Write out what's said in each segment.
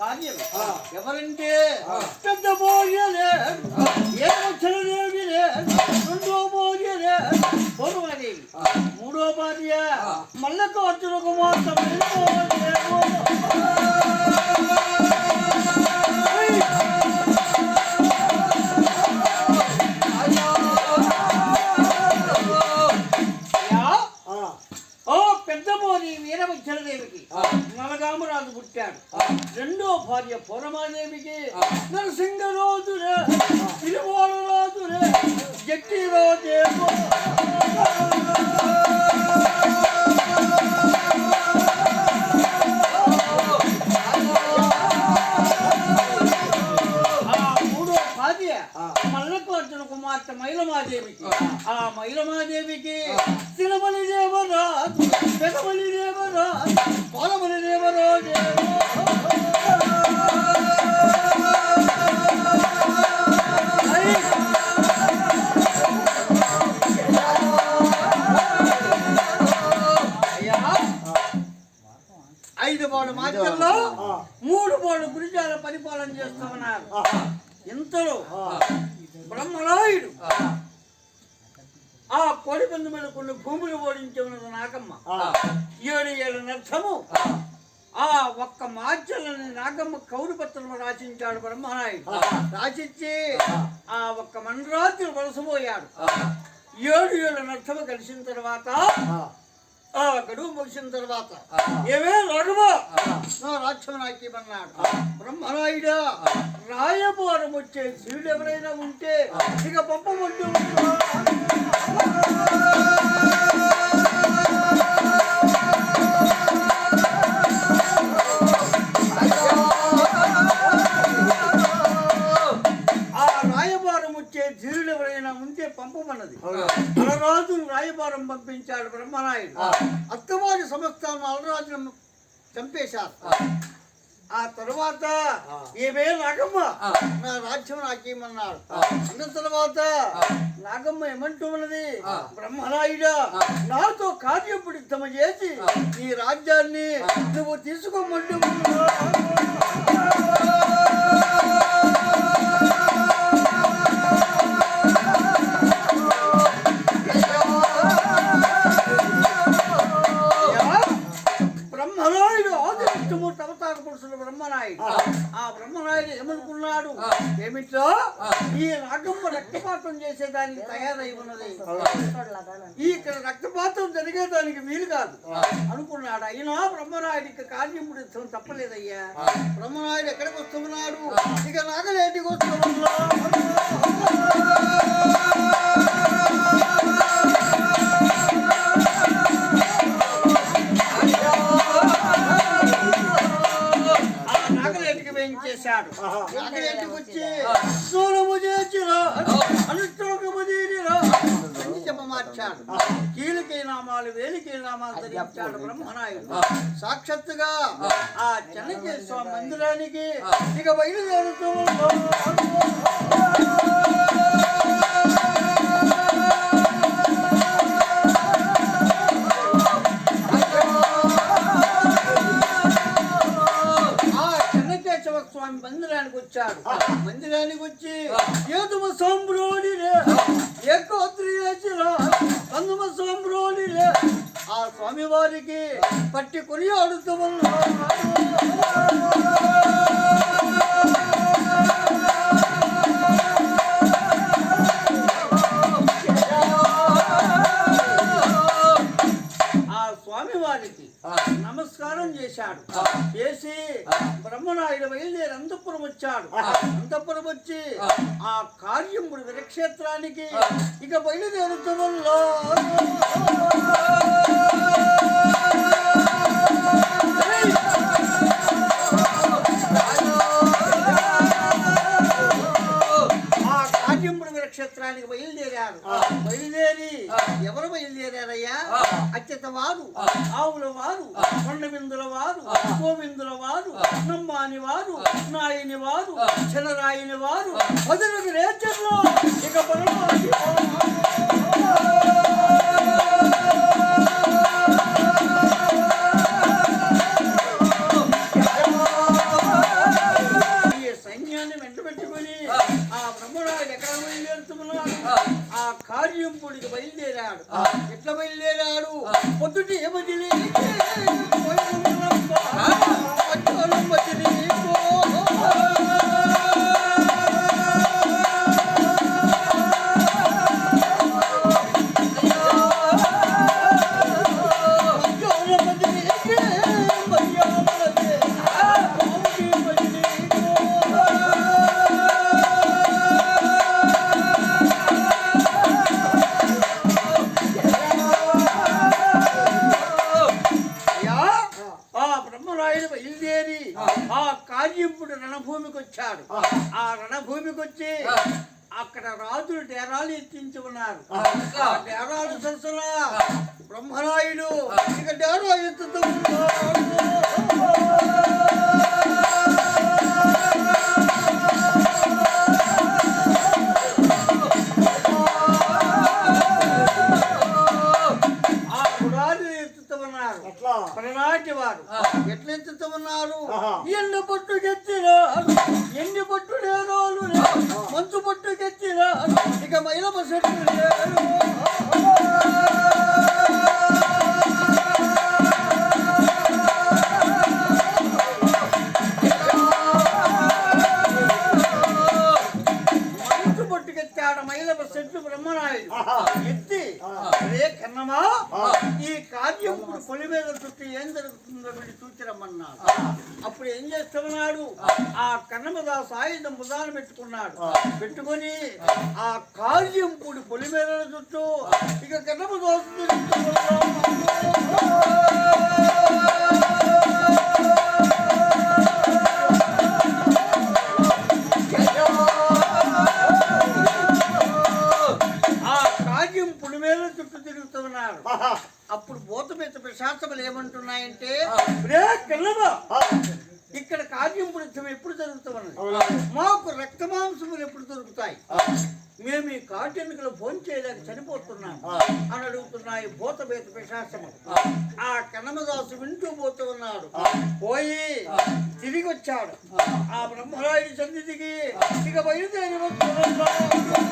భార్యలు. ఎవరంటే పెద్ద భార్యలే జట్టి రాజేమో ఆ మూడో భార్య మల్లకు అర్జున కుమార్తె మైలమాదేవికి ఆ. మైలమాదేవికి మూడు బాడు గురిజాల పరిపాలన చేస్తామన్నారు. ఇంతలో బ్రహ్మరాయుడు ఆ కోడి పందు మీద కొన్ని భూములు ఓడించి ఉన్నది నాగమ్మ ఏడు ఏడు నర్థము ఆ ఒక్క మార్చలని నాగమ్మ కౌరు పత్రము రాసించాడు బ్రహ్మనాయుడు రాసిచ్చి ఆ. ఒక్క మండరాత్రి వలసపోయాడు ఏడు ఏడు నర్థము కలిసిన తర్వాత ఆ గడువు ముగిసిన తర్వాత. ఏమే రఘువ నా రాజ్యం నాకు ఇవ్వన్నాడు బ్రహ్మరాయుడా రాయబోరం వచ్చే శివుడు ఎవరైనా ఉంటే ఇక పంపమంటూ ఆ అలరాజును చంపేశారు. ఆ. తర్వాత ఏమే నాగమ్మ నా రాజ్యం నాకేమన్నాడు. అన్న తర్వాత నాగమ్మ ఏమంటూ ఉన్నది? బ్రహ్మనాయుడా నాతో కార్యపుడితమ చేసి ఈ రాజ్యాన్ని నువ్వు తీసుకోమంటూ రక్తపాతం చేసేదానికి తయారై ఉన్నది. ఇక్కడ రక్తపాతం జరిగేదానికి వీలు కాదు. అనుకున్నాడు. అయినా బ్రహ్మనాయుడికి కార్యం పుడిస్తాం తప్పలేదయ్యా. బ్రహ్మనాయుడు ఎక్కడికి వస్తున్నాడు? ఇక నాగలేటికి వస్తున్నాడు. నాగలేటికి వేయించేశాడు. నాగలేటికి వచ్చి వేలికి నామాలు ధరించాడు బ్రహ్మనాయుడు. సాక్షాత్తుగా ఆ. చెన్నకేశ్వర మందిరానికి ఇక బయలుదేరుతూ స్వామి మందిరానికి వచ్చాడు. మందిరానికి వచ్చి ఏదుమ సోంబ్రోడి ఏకోత్రి కందుమ సోంబ్రోడి ఆ స్వామి వారికి పట్టి కొనియాడుతూ ఆ స్వామి నమస్కారం చేశాడు. చేసి బ్రహ్మనాయుడు బయలుదేరి అంతపురం వచ్చాడు. అంతపురం వచ్చి ఆ. కార్యముడు విరక్షేత్రానికి ఇక బయలుదేరుతువల్లో నిందుల వారు అన్నమ్మాని వారు నాయని వారు చిన్నరాయిని వారు వదిలికి నేర్చర్లో ఇక సైన్యాన్ని ఆ. ఆ కార్యం పొడికి బయలుదేరాడు. ఎట్లా బయలుదేరాడు? పొద్దుటి ఏమని రణభూమికి వచ్చాడు ఆ రణభూమికి వచ్చి అక్కడ రాజులు డేరాలు ఎత్తించి ఉన్నారు. డేరాలు సరసన బ్రహ్మరాయుడు ఇక డేరా ఎత్తుతూ మంచు పట్టు ఇక మైలమ చెట్టు ఆ. రే కన్నమా. ఈ కార్యం ఇప్పుడు పొలి మీద చుట్టూ ఏం జరుగుతుందో వీళ్ళు చూచిరమ్మన్నాడు అప్పుడు ఏం చేస్తున్నాడు? ఆ. కన్నమదాసు ఆయుధం బుధాన పెట్టుకున్నాడు. పెట్టుకొని ఆ. కార్యం పొడి పొలి మీద చుట్టూ ఇక కన్నమదాసు ప్రశాంతములు ఏమంటున్నాయంటే ఇక్కడ కార్యం పుణ్యం ఎప్పుడు జరుగుతున్నది? అవునా? మాకు రక్త మాంసములు ఎప్పుడు దొరుకుతాయి? మేము ఈ కాటెన్నికలు భోజనం చేయలేక చనిపోతున్నాం అని అడుగుతున్నాయి భూతభేత పిశాచములు ఆ కన్నమదాసు వింటూ పోతూ ఉన్నాడు. పోయి తిరిగి వచ్చాడు. ఆ బ్రహ్మరాయుడి సన్నిధికి ఇక బయలుదేరి వస్తున్నాడు.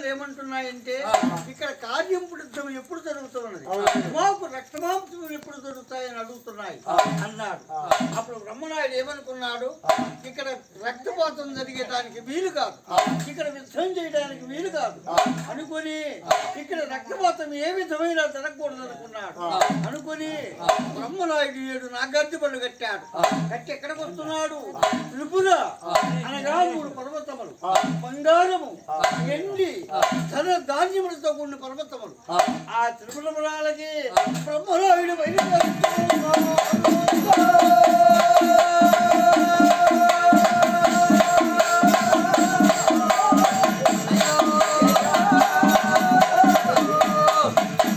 పిశాచములు ఏమంటున్నాయంటే ఇక్కడ కార్యం పుడుతాం ఎప్పుడు జరుగుతున్నది? మాకు రక్తమాంసములు ఎప్పుడు దొరుకుతాయని అడుగుతున్నాయి అన్నాడు. అప్పుడు బ్రహ్మనాయుడు ఏమనుకున్నాడు? ఇక్కడ రక్తపాతం జరిగేటానికి వీలు కాదు. ఇక్కడ యుద్ధం చేయడానికి వీలు కాదు. అనుకొని ఇక్కడ రక్తపాతం ఏ విధమైన జరగకూడదు అనుకున్నాడు. అనుకొని బ్రహ్మనాయుడు ఏడు నాగార్జు పళ్ళు కట్టాడు. కట్టి ఎక్కడికి వస్తున్నాడు? త్రిపుర. అనగా మూడు పర్వతములు. బంగారము. ఎండి. ధన ధాన్యములతో కూడిన పర్వతములు. ఆ. త్రిపురమురాలకి బ్రహ్మరాయుడు.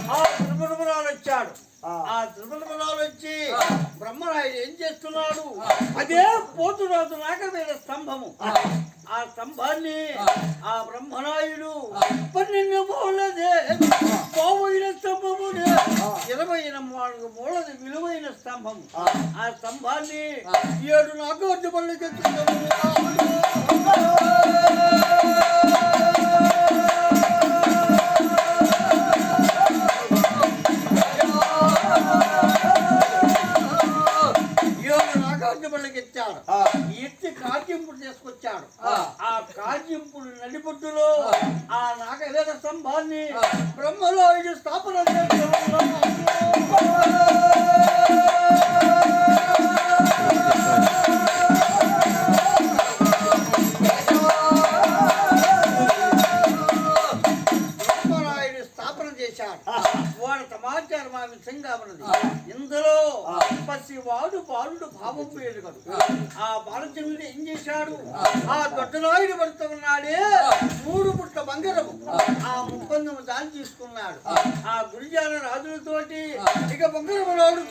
ఆ త్రిపురమురాలు వచ్చాడు ఆ త్రిపురమురాలు వచ్చి బ్రహ్మరాయుడు ఏం చేస్తున్నాడు? అదే పోతురాజు నాగవేద స్తంభము. స్తంభాన్ని ఆ. బ్రహ్మరాయుడు పన్నెండు మూలదే. పోయిన స్తంభమునే. ఇరవై నాలుగు మూలది విలువైన స్తంభము ఆ. స్తంభాన్ని ఏడు నాగోడ్డు పళ్ళు ఏడు ఆ. బాలచంద్రుడు ఏం చేశాడు? ఆ దొడ్డనాయుడు భర్త ఉన్నాడే. మూడు పుట్ల బంగారము. ఆ. ముప్పందము దాని తీసుకున్నాడు. ఆ. గురిజాల రాజులతోటి ఇక బంగారము నాడు